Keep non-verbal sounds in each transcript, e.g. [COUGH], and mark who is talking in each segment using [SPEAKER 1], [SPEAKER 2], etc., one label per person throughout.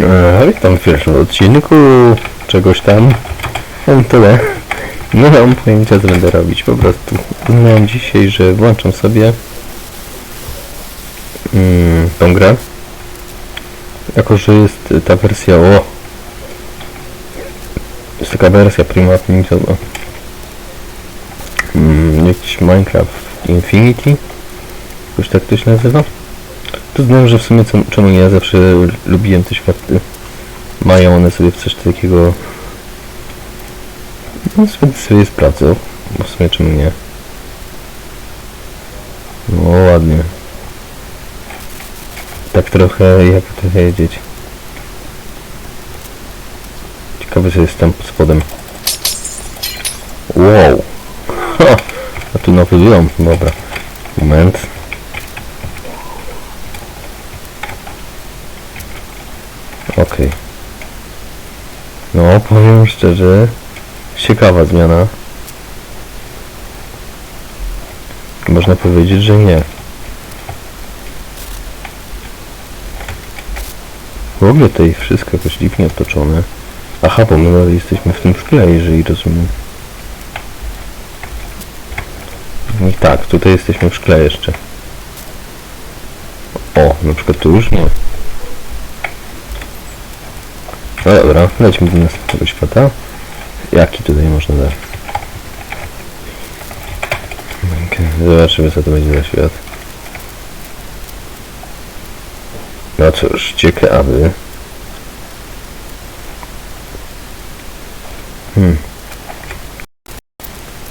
[SPEAKER 1] E, witam w pierwszym odcinku czegoś tam. Mam tyle. Nie mam pojęcia co będę robić. Po prostu uznałem dzisiaj, że włączam sobie mm, tą grę. Jako, że jest ta wersja o jest taka wersja prywatnikowa. Mm, jakiś Minecraft Infinity. Jakoś tak to się nazywa. To znam, że w sumie co, czemu ja zawsze lubiłem te światy. Mają one sobie coś takiego... No sobie, sobie sprawdzę, bo w sumie czemu nie. No ładnie. Tak trochę, jak to powiedzieć. Ciekawe co jest tam pod spodem. Wow! Ha! [LAUGHS] A tu nowy biom, dobra. Moment. Okej. No, powiem szczerze, ciekawa zmiana. Można powiedzieć, że nie. W ogóle tutaj wszystko jakoś dziwnie otoczone. Aha, bo my jesteśmy w tym szkle, jeżeli rozumiem. I tak, tutaj jesteśmy w szkle jeszcze. O, na przykład tu już nie. No dobra, lećmy do następnego świata. Jaki tutaj można dać? Okej, Zobaczymy co to będzie za świat. No cóż, ciekawy. Hmm.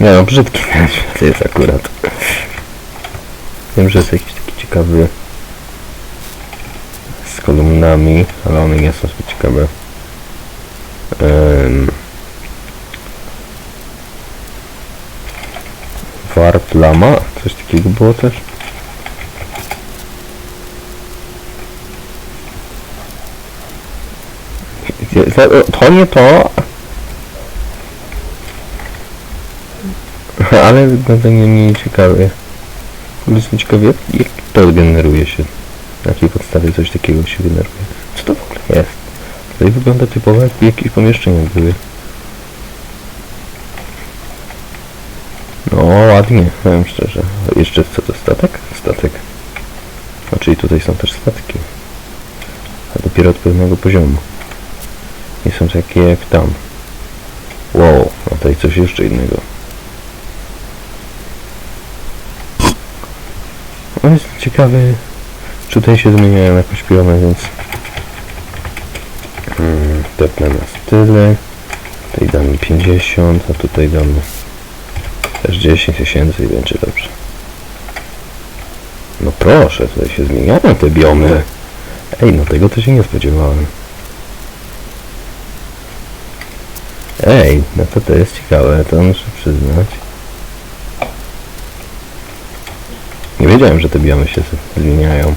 [SPEAKER 1] Nie no, brzydki świat [LAUGHS] jest akurat. Wiem, że jest jakiś taki ciekawy z kolumnami, ale one nie są zbyt ciekawe. Warp Lama? Coś takiego było też? To nie to! [LAUGHS] Ale będę nie mniej ogóle jestem ciekawy, jak, jak to generuje się? Na jakiej podstawie coś takiego się generuje? Co to w ogóle jest? Tutaj wygląda typowo jakby jakieś pomieszczenia były. No ładnie, powiem szczerze. Jeszcze co to statek? Statek. A czyli tutaj są też statki. A dopiero od pewnego poziomu. Nie są takie jak tam. Wow, a tutaj coś jeszcze innego. No jest ciekawy, czy tutaj się zmieniają jakoś piomy, więc Tepnę na tyle. Tutaj damy 50, a tutaj damy też 10 tysięcy i będzie dobrze. No proszę, tutaj się zmieniają te biomy. Ej, no tego to się nie spodziewałem. Ej, no to to jest ciekawe, to muszę przyznać. Nie wiedziałem, że te biomy się zmieniają.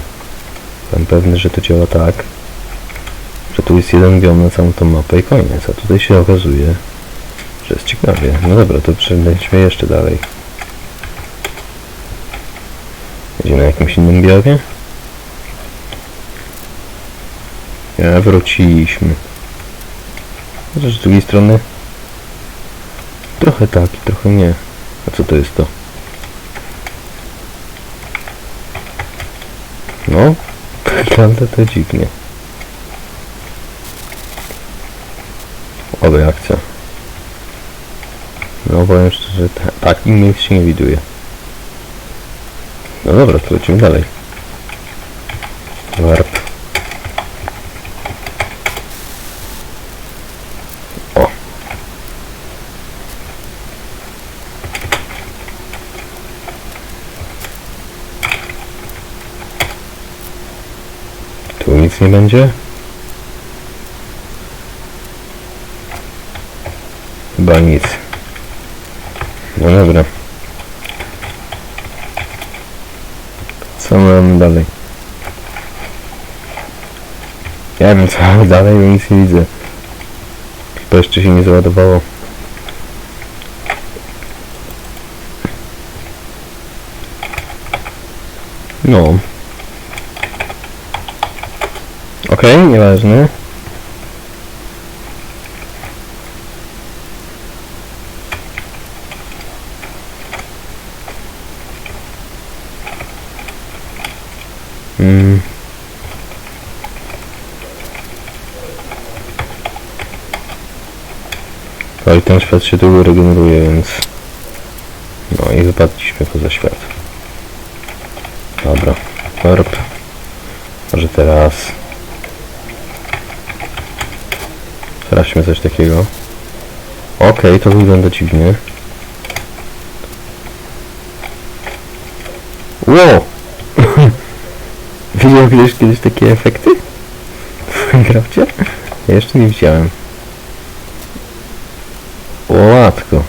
[SPEAKER 1] Byłem pewny, że to działa tak, tu jest jeden biom na całą tą mapę i koniec, a tutaj się okazuje, że jest ciekawie. No dobra, to przejdźmy jeszcze dalej. Będzie na jakimś innym biomie? Ja wróciliśmy. Chociaż z drugiej strony trochę tak i trochę nie. A co to jest to? No, [LAUGHS] wygląda to dziwnie. Oby akcja. No powiem szczerze, ta, takich miejsc się nie widuje. No dobra, to lecimy dalej. Warp. O. Tu nic nie będzie? Chyba nic. No dobra. Co mamy dalej? Ja wiem co mamy dalej, bo nic nie widzę. Chyba jeszcze się nie załadowało. No. Okej, nieważne. Mm. Ale ten świat się długo regeneruje, więc... No i wypadliśmy poza świat. Dobra. Orb. Może teraz... Sprawdźmy coś takiego. Okej, okay, to wygląda dziwnie. Widział kiedyś, kiedyś takie efekty? W Minecrafcie? Ja jeszcze nie widziałem. O łatko.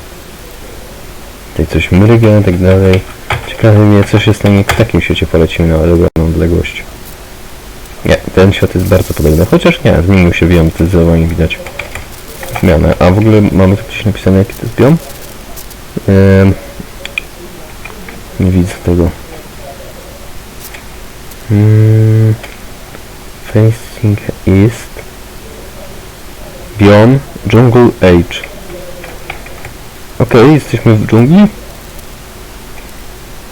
[SPEAKER 1] Tutaj coś mryga i tak dalej. Ciekawe mnie, co się stanie, w takim świecie polecimy na ogromną odległość. Nie, ten świat jest bardzo podobny. Chociaż nie, zmienił się biom, zdecydowanie widać zmianę. A w ogóle mamy tu gdzieś napisane, jaki to jest biom? Ym, nie widzę tego. Facing east. Biom Jungle Age. Okej, jesteśmy w dżungli.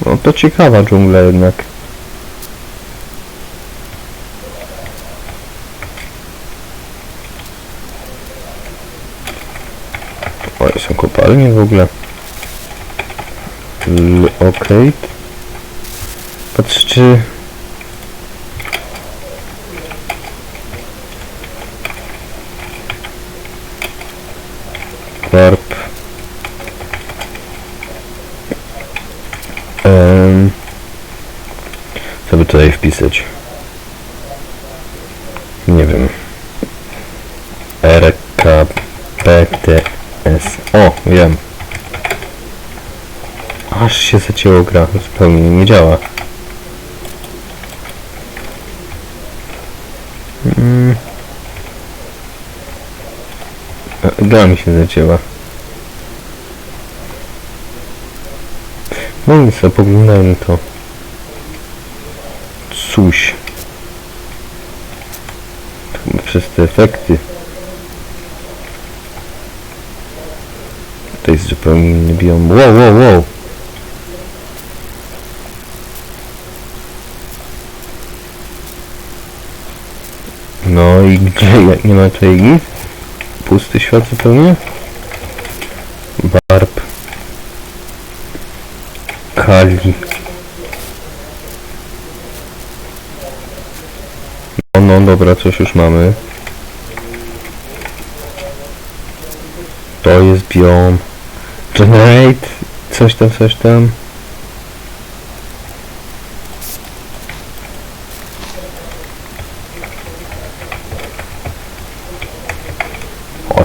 [SPEAKER 1] No to ciekawa dżungla jednak. Oj, są kopalnie w ogóle. L Okej. Patrz czy... Warp. Um, co by tutaj wpisać? Nie wiem. RKPTS. O, wiem. Aż się zacięło gra. Zupełnie nie działa. Gra mi się zacięła. No nic, poglądajmy to. Chyba Przez te efekty. To jest zupełnie inny biom. Wow, wow, wow. No i gdzie? Nie ma tutaj nic? Pusty świat zupełnie? Barb. Kali. No, no, dobra, coś już mamy. To jest biom. Generate. Coś tam, coś tam.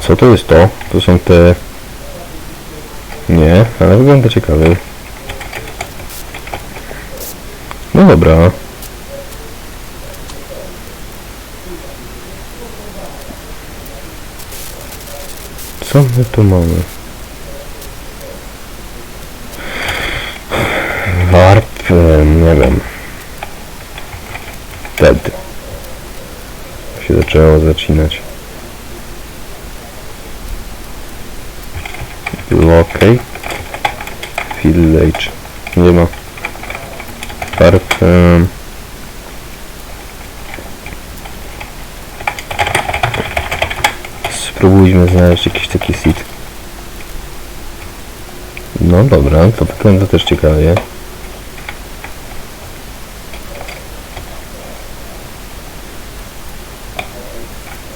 [SPEAKER 1] Co to jest to? To są te... Nie, ale wygląda ciekawie. No dobra. Co my tu mamy? Warp, e, nie wiem. Wtedy. Się zaczęło zacinać. Locate. Village. Nie ma. Warp. em, Spróbujmy znaleźć jakiś taki seed. No dobra, to wygląda też ciekawie.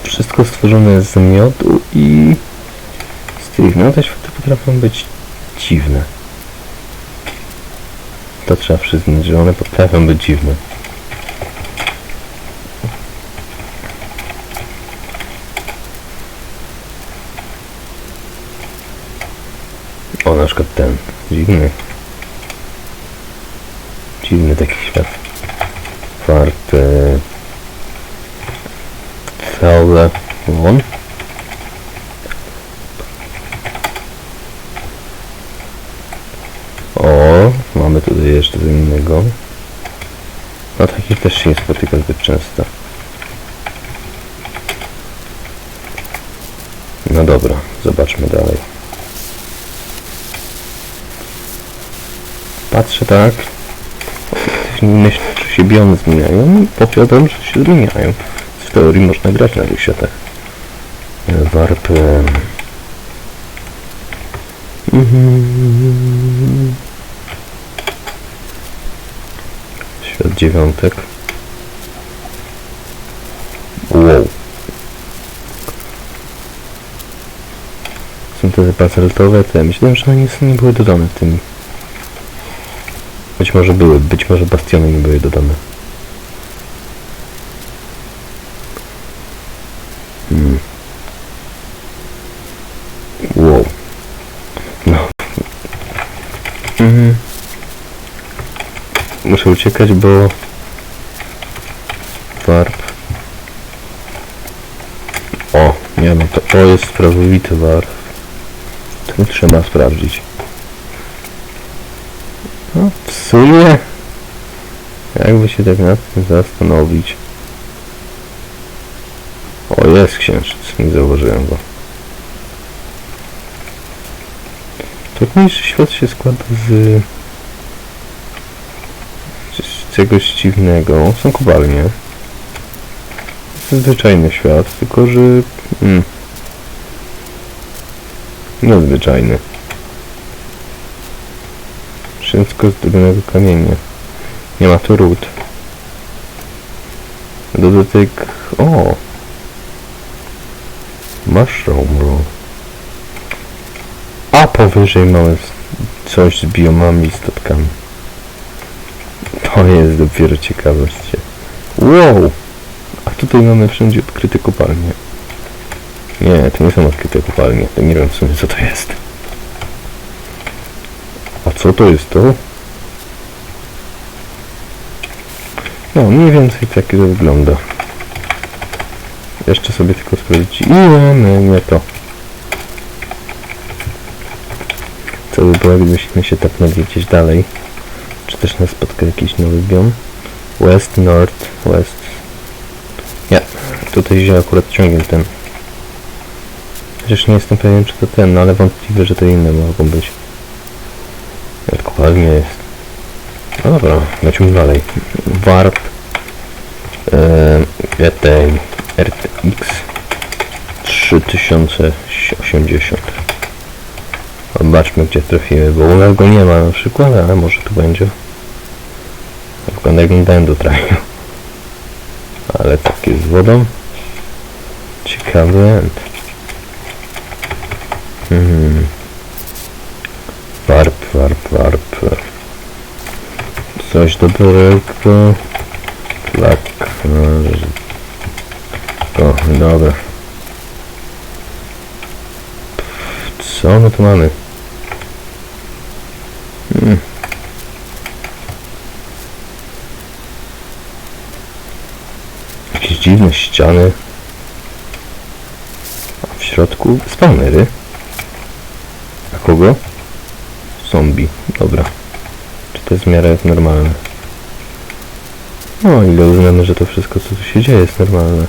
[SPEAKER 1] Wszystko stworzone z miodu i z tych. No te światy potrafią być dziwne. To trzeba przyznać, że one potrafią być dziwne. O, na przykład ten. Dziwny. Dziwny taki świat. E, całe. Won. O, mamy tutaj jeszcze co innego. No takich też się nie spotyka zbyt często. No dobra, zobaczmy dalej. Patrzę tak. Myślę, że się biomy zmieniają i powiadam, że się zmieniają. W teorii można grać na tych światach. Warp... em, Mhm. Świat dziewiątek. Wow. Są te basaltowe, te. Myślałem, że one nie były dodane w tym. Być może były, być może bastiony nie były dodane. Hmm. Wow. No. Mhm. Muszę uciekać, bo... Warp. O, nie no, to, to jest prawowity warp. To trzeba sprawdzić. No, w sumie... Jakby się tak nad tym zastanowić. O, jest księżyc, nie zauważyłem go. Trudniejszy świat się składa z... czegoś dziwnego. Są kopalnie. Zwyczajny świat, tylko że... Mm, nadzwyczajny. Wszystko z drobnego kamienia. Nie ma tu ród. Dodatek... O! Mushroom roll. A powyżej mamy coś z biomami i statkami. To jest dopiero ciekawość. Wow! A tutaj mamy wszędzie odkryte kopalnie. Nie, to nie są odkryte kopalnie. To nie wiem w sumie co to jest. A co to jest to? No, mniej więcej tak to wygląda. Jeszcze sobie tylko sprawdzić. Nie, nie to. Co by było, gdybyśmy się tapnęli gdzieś dalej? Też nas spotka jakiś nowy biom? West, North, West. Nie, tutaj się akurat ciągnie ten. Chociaż nie jestem pewien, czy to ten, no ale wątpliwe, że to inne mogą być. Jak kopalnie jest. No dobra, lecimy dalej. Warp. GTI RTX 3080. Zobaczmy gdzie trafimy, bo u nas go nie ma na przykład, ale może tu będzie. Wygląda jakbym będę trafił. Ale tak jest z wodą. Ciekawy end. Hmm. Warp, warp, warp. Coś dobrego. Plak. O, dobra. Co my tu mamy? Dziwne ściany. A w środku spawnery. A kogo? Zombie. Dobra. Czy to jest w miarę normalne? No, ile uznamy, że to wszystko, co tu się dzieje, jest normalne.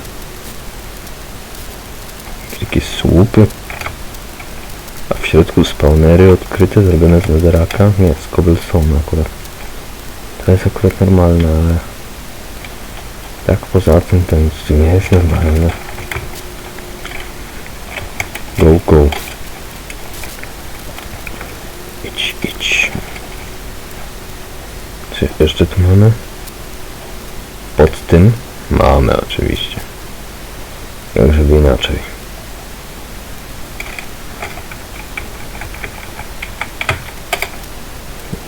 [SPEAKER 1] Jakieś słupy. A w środku spawnery odkryte, zrobione z netheraka. Nie, z cobblestone akurat. To jest akurat normalne, ale... Tak poza tym to nic tu nie jest normalne. Go, go. Idź, idź. Co jeszcze tu mamy? Pod tym mamy oczywiście. Jak żeby inaczej.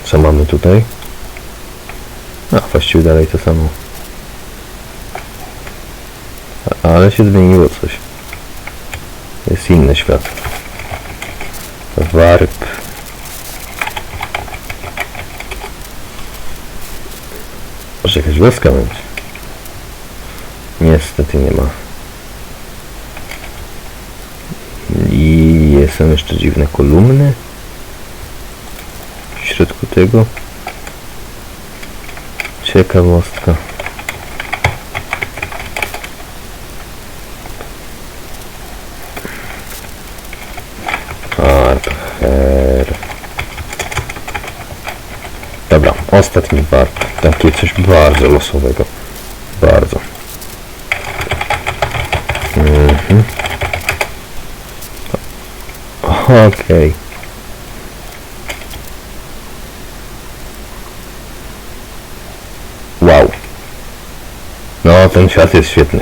[SPEAKER 1] Co mamy tutaj? A, właściwie dalej to samo. A, ale się zmieniło coś. Jest inny świat. Warp. Może jakaś wioska będzie? Niestety nie ma. I są jeszcze dziwne kolumny. W środku tego. Ciekawostka. ostatni bar. Tam tu coś bardzo losowego. Bardzo. Mhm. Okej. Okay. Wow. No, ten świat jest świetny.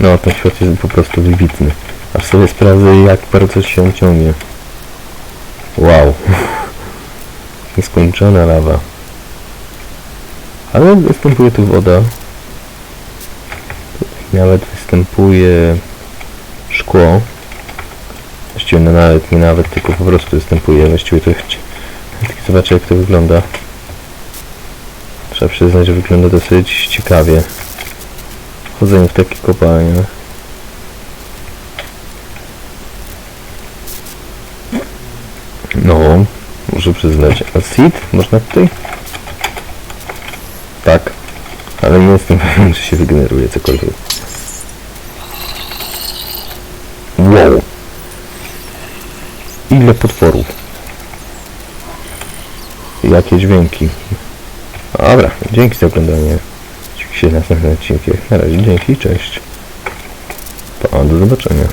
[SPEAKER 1] No, ten świat jest po prostu wybitny. Aż sobie sprawdzę, jak bardzo się ciągnie. Wow. [LAUGHS] Nieskończona lawa. Ale występuje tu woda. Nawet występuje szkło. Właściwie no nawet, nie nawet, tylko po prostu występuje. Właściwie to tylko zobaczę jak to wygląda. Trzeba przyznać, że wygląda dosyć ciekawie. Chodzenie w takie kopalnie. No, muszę przyznać. A seed można tutaj? Tak. Ale nie jestem [LAUGHS] pewien, czy się wygeneruje cokolwiek. Wow. Ile potworów. Jakie dźwięki. Dobra, dzięki za oglądanie. Się na następnym odcinku. Na razie, dzięki, cześć. Pa, do zobaczenia.